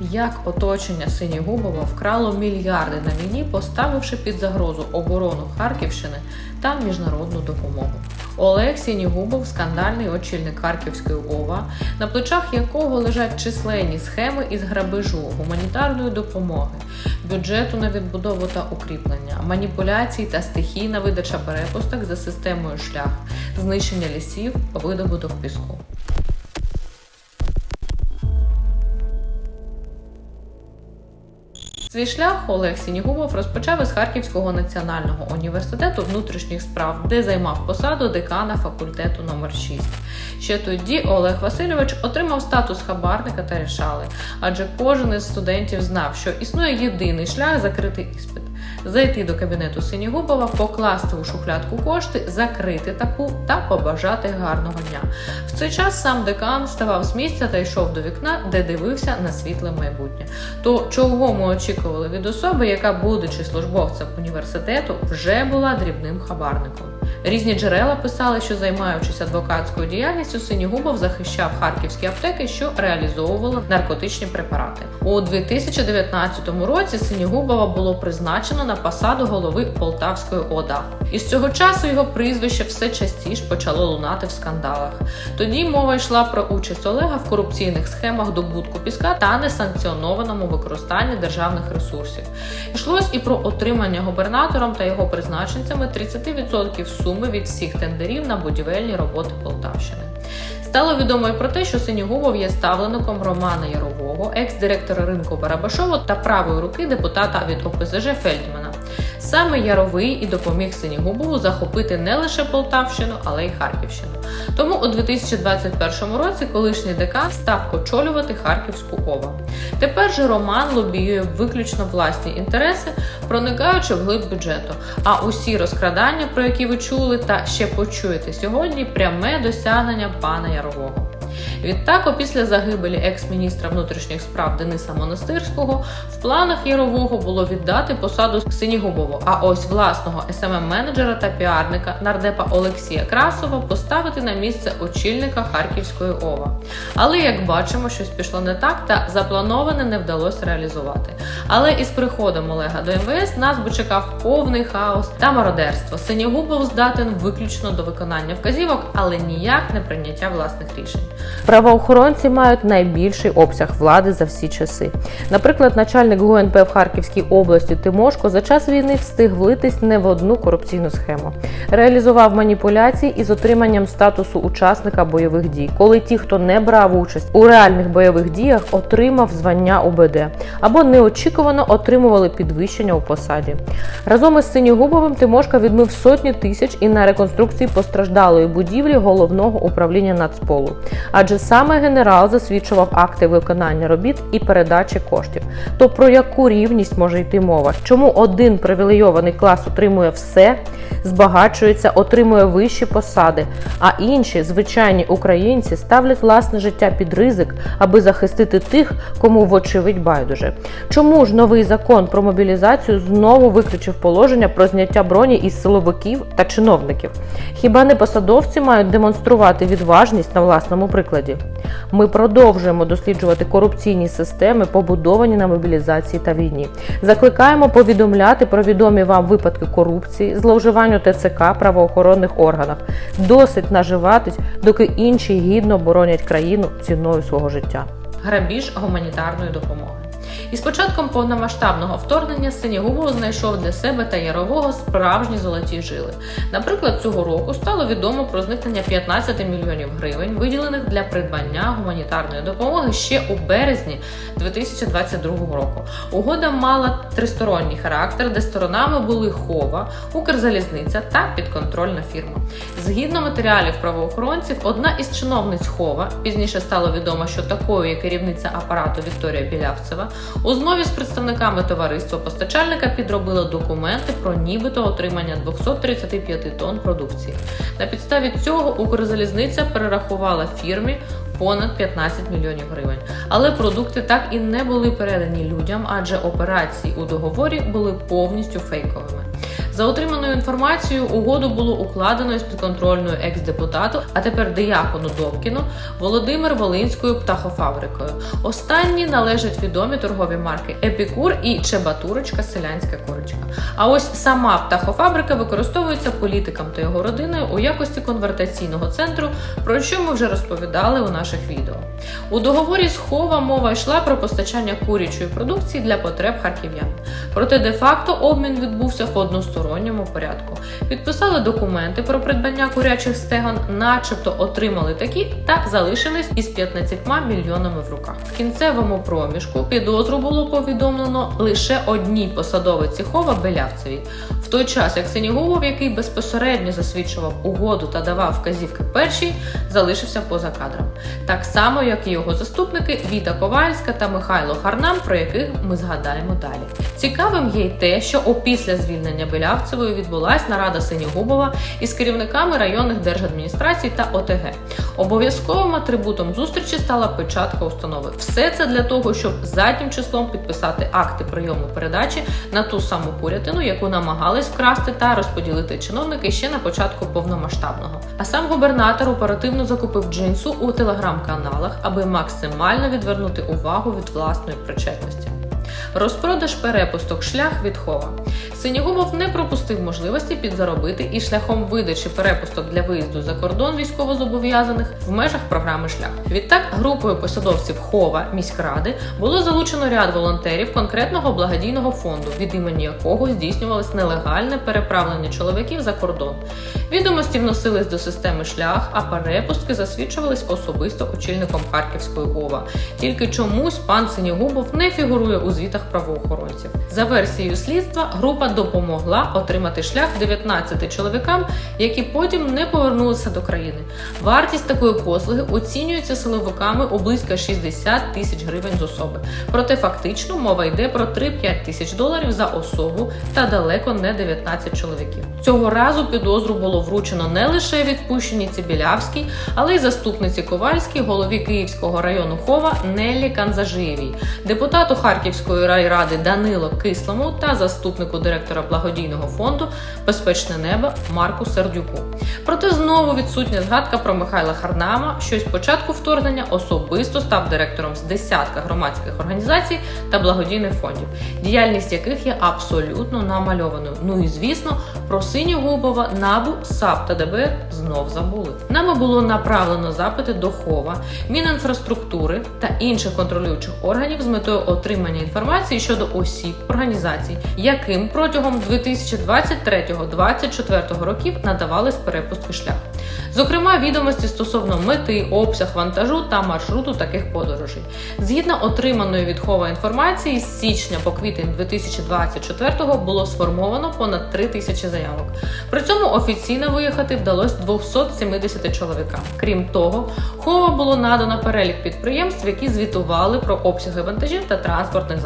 як оточення Синігубова вкрало мільярди на війні, поставивши під загрозу оборону Харківщини та міжнародну допомогу. Олег Сінігубов скандальний очільник Харківської ОВА, на плечах якого лежать численні схеми із грабежу, гуманітарної допомоги, бюджету на відбудову та укріплення, маніпуляцій та стихійна видача перепусток за системою шлях, знищення лісів, видобуток піску. Свій шлях Олег Сінігубов розпочав із Харківського національного університету внутрішніх справ, де займав посаду декана факультету номер 6 Ще тоді Олег Васильович отримав статус хабарника та рішали, адже кожен із студентів знав, що існує єдиний шлях закрити іспит. Зайти до кабінету Синігубова, покласти у шухлядку кошти, закрити таку та побажати гарного дня. В цей час сам декан ставав з місця та йшов до вікна, де дивився на світле майбутнє. То чого ми очікували від особи, яка, будучи службовцем університету, вже була дрібним хабарником. Різні джерела писали, що займаючись адвокатською діяльністю, Синігубов захищав харківські аптеки, що реалізовували наркотичні препарати. У 2019 році Синігубова було призначено на посаду голови Полтавської ОДА. І з цього часу його прізвище все частіше почало лунати в скандалах. Тоді мова йшла про участь Олега в корупційних схемах добутку піска та несанкціонованому використанні державних ресурсів. Йшлось і про отримання губернатором та його призначенцями 30% суми від всіх тендерів на будівельні роботи Полтавщини. Стало відомо і про те, що Синігубов є ставлеником Романа Ярового, екс-директора ринку Барабашова та правої руки депутата від ОПЗЖ Фельдмана. Саме Яровий і допоміг Синігубову захопити не лише Полтавщину, але й Харківщину. Тому у 2021 році колишній декан став очолювати Харківську ОВА. Тепер же Роман лобіює виключно власні інтереси, проникаючи в глиб бюджету. А усі розкрадання, про які ви чули та ще почуєте сьогодні, пряме досягнення пана Ярового. Відтак, опісля загибелі екс-міністра внутрішніх справ Дениса Монастирського, в планах Ярового було віддати посаду Синігубову, а ось власного СММ-менеджера та піарника нардепа Олексія Красова поставити на місце очільника Харківської ОВА. Але як бачимо, щось пішло не так, та заплановане не вдалося реалізувати. Але із приходом Олега до МВС нас би чекав повний хаос та мародерство. Синігубов здатен виключно до виконання вказівок, але ніяк не прийняття власних рішень. Правоохоронці мають найбільший обсяг влади за всі часи. Наприклад, начальник ГУНП в Харківській області Тимошко за час війни встиг влитись не в одну корупційну схему. Реалізував маніпуляції із отриманням статусу учасника бойових дій, коли ті, хто не брав участь у реальних бойових діях, отримав звання УБД або неочікувано отримували підвищення у посаді. Разом із Синігубовим Тимошка відмив сотні тисяч і на реконструкції постраждалої будівлі головного управління Нацполу. Адже саме генерал засвідчував акти виконання робіт і передачі коштів. То про яку рівність може йти мова? Чому один привілейований клас отримує все, збагачується, отримує вищі посади, а інші звичайні українці ставлять власне життя під ризик, аби захистити тих, кому вочевидь байдуже? Чому ж новий закон про мобілізацію знову виключив положення про зняття броні із силовиків та чиновників? Хіба не посадовці мають демонструвати відважність на власному прикладі? Ми продовжуємо досліджувати корупційні системи, побудовані на мобілізації та війні. Закликаємо повідомляти про відомі вам випадки корупції, зловживань у ТЦК правоохоронних органах. Досить наживатись, доки інші гідно боронять країну ціною свого життя. грабіж гуманітарної допомоги. І з початком повномасштабного вторгнення Синігубов знайшов для себе та Ярового справжні золоті жили. Наприклад, цього року стало відомо про зникнення 15 мільйонів гривень, виділених для придбання гуманітарної допомоги ще у березні 2022 року. Угода мала тристоронній характер, де сторонами були Хова, Укрзалізниця та підконтрольна фірма. Згідно матеріалів правоохоронців, одна із чиновниць Хова пізніше стало відомо, що такою є керівниця апарату Вікторія Білявцева. У змові з представниками товариства постачальника підробила документи про нібито отримання 235 тонн продукції. На підставі цього Укрзалізниця перерахувала фірмі понад 15 мільйонів гривень. Але продукти так і не були передані людям, адже операції у договорі були повністю фейковими. За отриманою інформацією, угоду було укладено із підконтрольною екс-депутату, а тепер диякону Добкіну Володимир Волинською птахофабрикою. Останні належать відомі торгові марки Епікур і Чебатурочка Селянська курочка. А ось сама птахофабрика використовується політиком та його родиною у якості конвертаційного центру, про що ми вже розповідали у наших відео. У договорі з Хова мова йшла про постачання курячої продукції для потреб харків'ян. Проте де-факто обмін відбувся в односторонньому порядку. Підписали документи про придбання курячих стегон, начебто отримали такі та залишились із 15 мільйонами в руках. В кінцевому проміжку підозру було повідомлено лише одній посадовиці Хова Белявцевій. В той час як Синігубов, який безпосередньо засвідчував угоду та давав вказівки першій, залишився поза кадром. Так само, як і його заступники Віта Ковальська та Михайло Харнам, про яких ми згадаємо далі. Цікавим є й те, що опісля звільнення Белявцевої відбулась нарада Синігубова із керівниками районних держадміністрацій та ОТГ. Обов'язковим атрибутом зустрічі стала печатка установи. Все це для того, щоб заднім числом підписати акти прийому передачі на ту саму курятину, яку намагались вкрасти та розподілити чиновники ще на початку повномасштабного. А сам губернатор оперативно закупив джинсу у телеграм-каналах, аби максимально відвернути увагу від власної причетності. Розпродаж перепусток шлях від хова. Синігубов не пропустив можливості підзаробити і шляхом видачі перепусток для виїзду за кордон військовозобов'язаних в межах програми Шлях. Відтак групою посадовців хова міськради було залучено ряд волонтерів конкретного благодійного фонду, від імені якого здійснювалось нелегальне переправлення чоловіків за кордон. Відомості вносились до системи шлях, а перепустки засвідчувались особисто очільником Харківської ОВА. Тільки чомусь пан Синігубов не фігурує у звітах правоохоронців. За версією слідства, група допомогла отримати шлях 19 чоловікам, які потім не повернулися до країни. Вартість такої послуги оцінюється силовиками у близько 60 тисяч гривень з особи. Проте фактично мова йде про 3-5 тисяч доларів за особу та далеко не 19 чоловіків. Цього разу підозру було вручено не лише відпущениці Білявській, але й заступниці Ковальській, голові Київського району Хова Неллі Канзажиєвій, депутату Харківської райради Данило Кислому та заступнику директора благодійного фонду Безпечне небо Марку Сердюку. Проте знову відсутня згадка про Михайла Харнама, що з початку вторгнення особисто став директором з десятка громадських організацій та благодійних фондів, діяльність яких є абсолютно намальованою. Ну і звісно, про Синігубова, НАБУ, САП та ДБР знов забули. Нами було направлено запити до Хова, Мінінфраструктури та інших контролюючих органів з метою отримання інформації щодо осіб організацій, яким протягом 2023-2024 років надавались перепустки шлях. Зокрема, відомості стосовно мети, обсяг вантажу та маршруту таких подорожей. Згідно отриманої від Хова інформації, з січня по квітень 2024 було сформовано понад 3 тисячі заявок. При цьому офіційно виїхати вдалося 270 чоловікам. Крім того, Хова було надано перелік підприємств, які звітували про обсяги вантажів та транспортних засобів.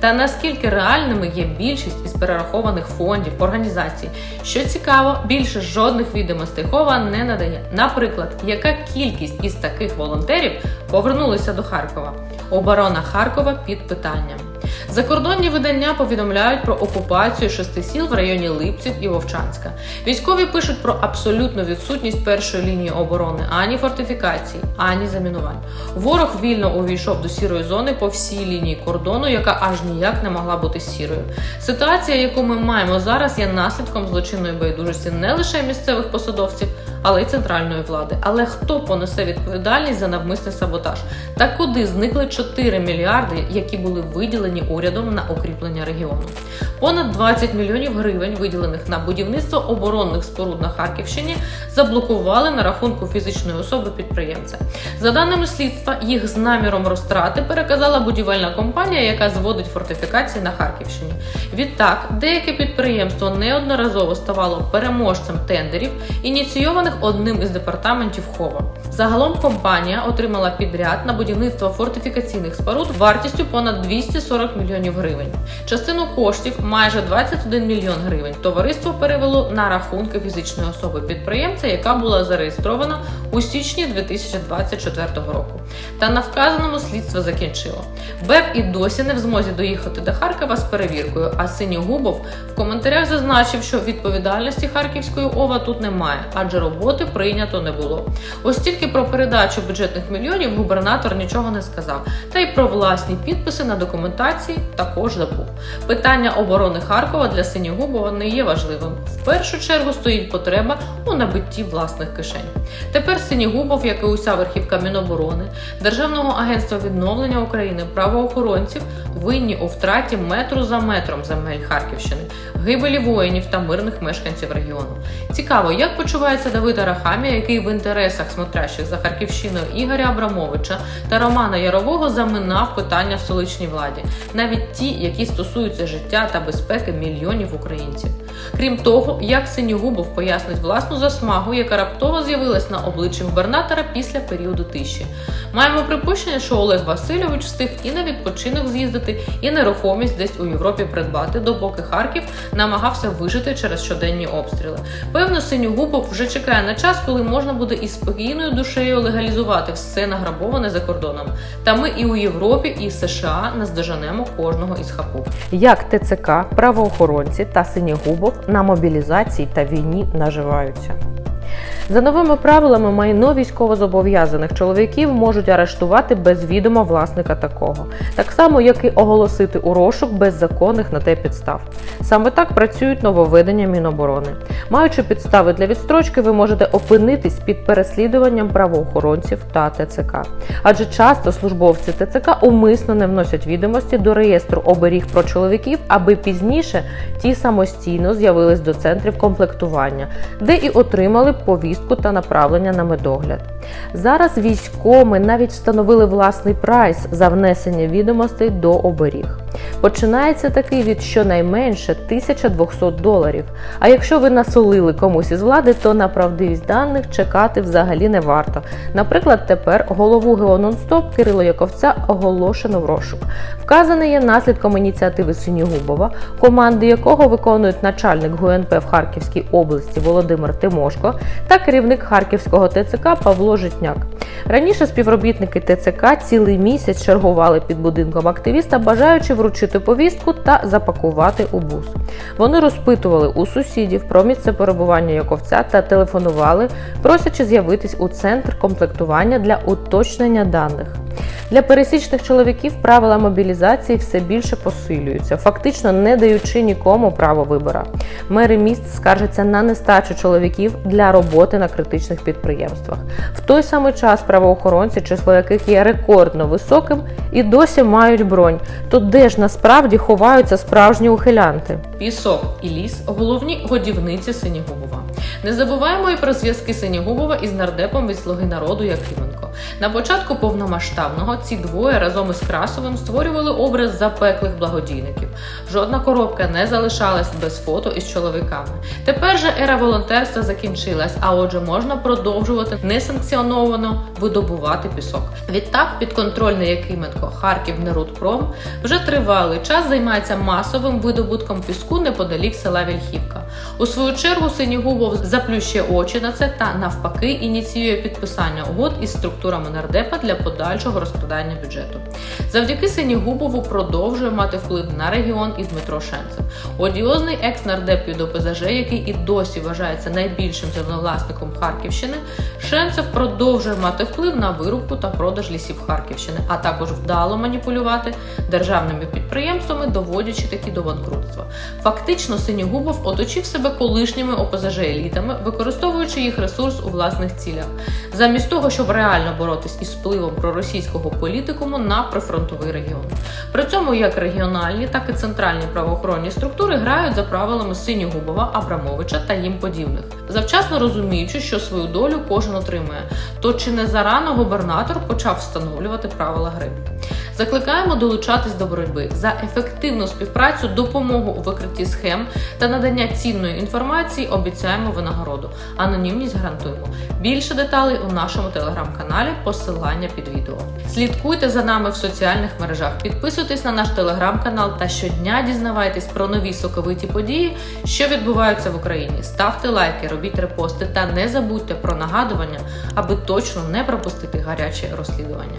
Та наскільки реальними є більшість із перерахованих фондів, організацій. Що цікаво, більше жодних відомостей Хова не надає. Наприклад, яка кількість із таких волонтерів повернулися до Харкова? Оборона Харкова під питанням. Закордонні видання повідомляють про окупацію шести сіл в районі Липців і Вовчанська. Військові пишуть про абсолютну відсутність першої лінії оборони ані фортифікацій, ані замінувань. Ворог вільно увійшов до сірої зони по всій лінії кордону, яка аж ніяк не могла бути сірою. Ситуація, яку ми маємо зараз, є наслідком злочинної байдужості не лише місцевих посадовців, але й центральної влади. Але хто понесе відповідальність за навмисний саботаж? Та куди зникли 4 мільярди, які були виділені урядом на укріплення регіону? Понад 20 мільйонів гривень, виділених на будівництво оборонних споруд на Харківщині, заблокували на рахунку фізичної особи підприємця. За даними слідства, їх з наміром розтрати переказала будівельна компанія, яка зводить фортифікації на Харківщині. Відтак, деяке підприємство неодноразово ставало переможцем тендерів, ініційованих одним із департаментів Хова. Загалом компанія отримала підряд на будівництво фортифікаційних споруд вартістю понад 240 мільйонів гривень. Частину коштів, майже 21 мільйон гривень, товариство перевело на рахунки фізичної особи підприємця, яка була зареєстрована у січні 2024 року. Та на вказаному слідство закінчило. БЕП і досі не в змозі доїхати до Харкова з перевіркою, а Синігубов в коментарях зазначив, що відповідальності Харківської ОВА тут немає, адже роботи прийнято не було. Ось тільки про передачу бюджетних мільйонів губернатор нічого не сказав, та й про власні підписи на документації також забув. Питання оборони Харкова для Синігубова не є важливим. В першу чергу стоїть потреба у набитті власних кишень. Тепер Синігубов, як і уся верхівка Міноборони, Державного агентства відновлення України, правоохоронців винні у втраті метру за метром земель Харківщини, гибелі воїнів та мирних мешканців регіону. Цікаво, як почувається Давид Арахамія, який в інтересах смотрящих за Харківщиною Ігоря Абрамовича та Романа Ярового заминав питання в столичній владі, навіть ті, які стосуються життя та безпеки мільйонів українців. Крім того, як Синігубов пояснить власну засмагу, яка раптово з'явилась на обличчі губернатора після періоду тиші. Маємо припущення, що Олег Васильович встиг і на відпочинок з'їздити, і нерухомість десь у Європі придбати, допоки Харків намагався вижити через щоденні обстріли. Певно, Синігубов вже чекає на час, коли можна буде із спокійною душею легалізувати все награбоване за кордоном. Та ми і у Європі, і США наздоженемо кожного із хапу. Як ТЦК, правоохоронці та Синігубов на мобілізації та війні наживаються. За новими правилами майно військовозобов'язаних чоловіків можуть арештувати без відома власника такого, так само як і оголосити у розшук без законних на те підстав. Саме так працюють нововведення Міноборони. Маючи підстави для відстрочки, ви можете опинитись під переслідуванням правоохоронців та ТЦК. Адже часто службовці ТЦК умисно не вносять відомості до реєстру оберіг про чоловіків, аби пізніше ті самостійно з'явились до центрів комплектування, де і отримали повістку та направлення на медогляд. Зараз військоми навіть встановили власний прайс за внесення відомостей до оберіг. Починається такий від щонайменше 1200 доларів. А якщо ви насолили комусь із влади, то на правдивість даних чекати взагалі не варто. Наприклад, тепер голову ГО «Нонстоп» Кирило Яковця оголошено в розшук. Вказане є наслідком ініціативи Синігубова, команди якого виконують начальник ГУНП в Харківській області Володимир Тимошко та керівник Харківського ТЦК Павло Житняк. Раніше співробітники ТЦК цілий місяць чергували під будинком активіста, бажаючи вручити повістку та запакувати у бус. Вони розпитували у сусідів про місце перебування Яковця та телефонували, просячи з'явитись у центр комплектування для уточнення даних. Для пересічних чоловіків правила мобілізації все більше посилюються, фактично не даючи нікому право вибора. Мери міст скаржаться на нестачу чоловіків для роботи на критичних підприємствах. В той самий час правоохоронці, число яких є рекордно високим, і досі мають бронь. То де ж насправді ховаються справжні ухилянти? Пісок і ліс головні годівниці Синігубова. Не забуваємо і про зв'язки Синігубова із нардепом від Слуги народу Якименко. На початку повномасштабного ці двоє разом із Красовим створювали образ запеклих благодійників. Жодна коробка не залишалась без фото із чоловіками. Тепер же ера волонтерства закінчилась, а отже, можна продовжувати несанкціоновано видобувати пісок. Відтак, підконтрольний Якименко Харків Нерудпром вже тривалий час займається масовим видобутком піску неподалік села Вільхівка. У свою чергу Синігубов заплющує очі на це та навпаки ініціює підписання угод із структурами нардепа для подальшого розкрадання бюджету. Завдяки Синігубову продовжує мати вплив на регіон і Дмитро Шенцев. Одіозний екс-нардеп від ОПЗЖ, який і досі вважається найбільшим землевласником Харківщини, Шенцев продовжує мати вплив на вирубку та продаж лісів Харківщини, а також вдало маніпулювати державними підприємствами, доводячи такі до банкрутства. Фактично, Синігубов оточив себе колишніми ОПЗЖ елітами, використовуючи їх ресурс у власних цілях, замість того, щоб реально боротись із впливом проросійського політикуму на прифронтовий регіон. При цьому як регіональні, так і центральні правоохоронні структури грають за правилами Синігубова, Абрамовича та їм подібних. Завчасно розуміючи, що свою долю кожен отримує. То чи не зарано губернатор почав встановлювати правила гри? Закликаємо долучатись до боротьби за ефективну співпрацю, допомогу у викритті схем та надання цінної інформації. Обіцяємо винагороду. Анонімність гарантуємо. Більше деталей у нашому телеграм-каналі. Посилання під відео. Слідкуйте за нами в соціальних мережах. Підписуйтесь на наш телеграм-канал та щодня дізнавайтесь про нові соковиті події, що відбуваються в Україні. Ставте лайки, робіть репости та не забудьте про нагадування, аби точно не пропустити гарячі розслідування.